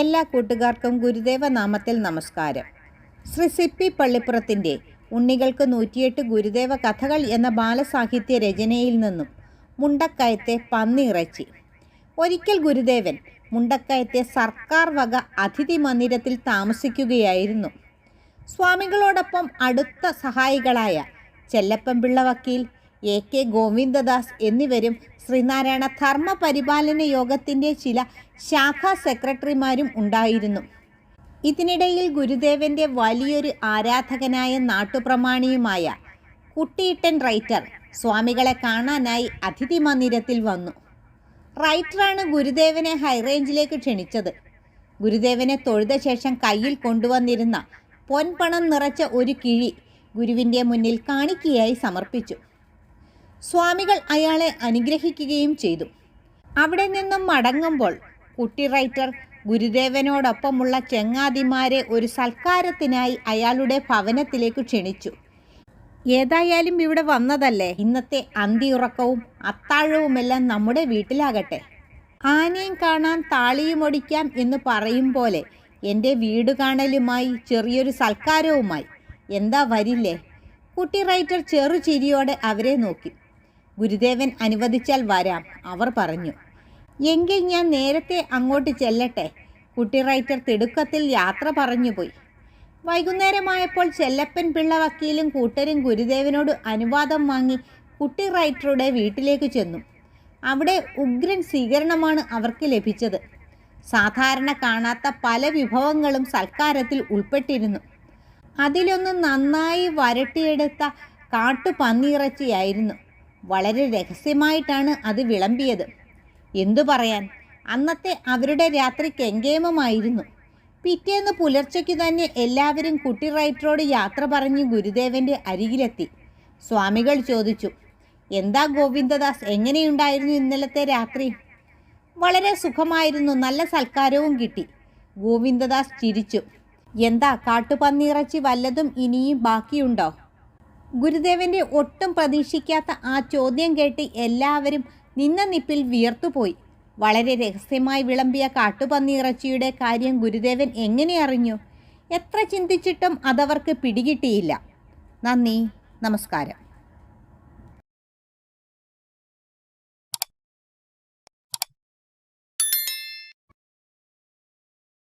എല്ലാ കൂട്ടുകാർക്കും ഗുരുദേവ നാമത്തിൽ നമസ്കാരം. ശ്രീ സിപ്പി പള്ളിപ്പുറത്തിന്റെ ഉണ്ണികൾക്ക് നൂറ്റിയെട്ട് ഗുരുദേവ കഥകൾ എന്ന ബാലസാഹിത്യ രചനയിൽ നിന്നും മുണ്ടക്കയത്തെ പന്നിയിറച്ചി ഒരിക്കൽ ഗുരുദേവൻ മുണ്ടക്കയത്തെ സർക്കാർ വക അതിഥി മന്ദിരത്തിൽ താമസിക്കുകയായിരുന്നു. സ്വാമികളോടൊപ്പം അടുത്ത സഹായികളായ ചെല്ലപ്പൻപിള്ള വക്കീൽ എ കെ ഗോവിന്ദദാസ് എന്നിവരും ശ്രീനാരായണ ധർമ്മ പരിപാലന യോഗത്തിന്റെ ചില ശാഖാ സെക്രട്ടറിമാരും ഉണ്ടായിരുന്നു. ഇതിനിടയിൽ ഗുരുദേവന്റെ വലിയൊരു ആരാധകനായ നാട്ടുപ്രമാണിയുമായ കുട്ടിയിട്ടൻ റൈറ്റർ സ്വാമികളെ കാണാനായി അതിഥി മന്ദിരത്തിൽ വന്നു. റൈറ്ററാണ് ഗുരുദേവനെ ഹൈറേഞ്ചിലേക്ക് ക്ഷണിച്ചത്. ഗുരുദേവനെ തൊഴുത ശേഷം കയ്യിൽ കൊണ്ടുവന്നിരുന്ന പൊൻപണം നിറച്ച ഒരു കിഴി ഗുരുവിന്റെ മുന്നിൽ കാണിക്കയായി സമർപ്പിച്ചു. സ്വാമികൾ അയാളെ അനുഗ്രഹിക്കുകയും ചെയ്തു. അവിടെ നിന്നും മടങ്ങുമ്പോൾ കുട്ടി റൈറ്റർ ഗുരുദേവനോടൊപ്പമുള്ള ചെങ്ങാതിമാരെ ഒരു സൽക്കാരത്തിനായി അയാളുടെ ഭവനത്തിലേക്ക് ക്ഷണിച്ചു. ഏതായാലും ഇവിടെ വന്നതല്ലേ? ഇന്നത്തെ അന്തിയുറക്കവും അത്താഴവുമെല്ലാം നമ്മുടെ വീട്ടിലാകട്ടെ. ആനയും കാണാൻ താളിയും ഒടിക്കാം എന്ന് പറയും പോലെ എന്റെ വീട് കാണലുമായി ചെറിയൊരു സൽക്കാരവുമായി. എന്താ വരില്ലേ? കുട്ടി റൈറ്റർ ചെറു ചിരിയോടെ അവരെ നോക്കി. ഗുരുദേവൻ അനുവദിച്ചാൽ വരാം അവർ പറഞ്ഞു. എങ്കിൽ ഞാൻ നേരത്തെ അങ്ങോട്ട് ചെല്ലട്ടെ? കുട്ടി റൈറ്റർ തിടുക്കത്തിൽ യാത്ര പറഞ്ഞുപോയി. വൈകുന്നേരമായപ്പോൾ ചെല്ലപ്പൻ പിള്ള വക്കീലും കൂട്ടരും ഗുരുദേവനോട് അനുവാദം വാങ്ങി കുട്ടി റൈറ്ററുടെ വീട്ടിലേക്ക് ചെന്നു. അവിടെ ഉഗ്രൻ സ്വീകരണമാണ് അവർക്ക് ലഭിച്ചത്. സാധാരണ കാണാത്ത പല വിഭവങ്ങളും സൽക്കാരത്തിൽ ഉൾപ്പെട്ടിരുന്നു. അതിലൊന്ന് നന്നായി വരട്ടിയെടുത്ത കാട്ടുപന്നിയിറച്ചിയായിരുന്നു. വളരെ രഹസ്യമായിട്ടാണ് അത് വിളമ്പിയത്. എന്തു പറയാൻ? അന്നത്തെ അവരുടെ രാത്രി കെങ്കേമമായിരുന്നു. പിറ്റേന്ന് പുലർച്ചയ്ക്ക് തന്നെ എല്ലാവരും കുട്ടി റൈറ്ററോട് യാത്ര പറഞ്ഞ് ഗുരുദേവന്റെ അരികിലെത്തി. സ്വാമികൾ ചോദിച്ചു എന്താ ഗോവിന്ദദാസ് എങ്ങനെയുണ്ടായിരുന്നു ഇന്നലത്തെ രാത്രി? വളരെ സുഖമായിരുന്നു നല്ല സൽക്കാരവും കിട്ടി. ഗോവിന്ദദാസ് ചിരിച്ചു എന്താ കാട്ടുപന്നിയിറച്ചി വല്ലതും ഇനിയും ബാക്കിയുണ്ടോ? ഗുരുദേവന്റെ ഒട്ടും പ്രതീക്ഷിക്കാത്ത ആ ചോദ്യം കേട്ട് എല്ലാവരും നിന്ന നിപ്പിൽ വിയർത്തുപോയി. വളരെ രഹസ്യമായി വിളമ്പിയ കാട്ടുപന്നി ഇറച്ചിയുടെ കാര്യം ഗുരുദേവൻ എങ്ങനെ അറിഞ്ഞു? എത്ര ചിന്തിച്ചിട്ടും അതവർക്ക് പിടികിട്ടിയില്ല. നന്ദി നമസ്കാരം.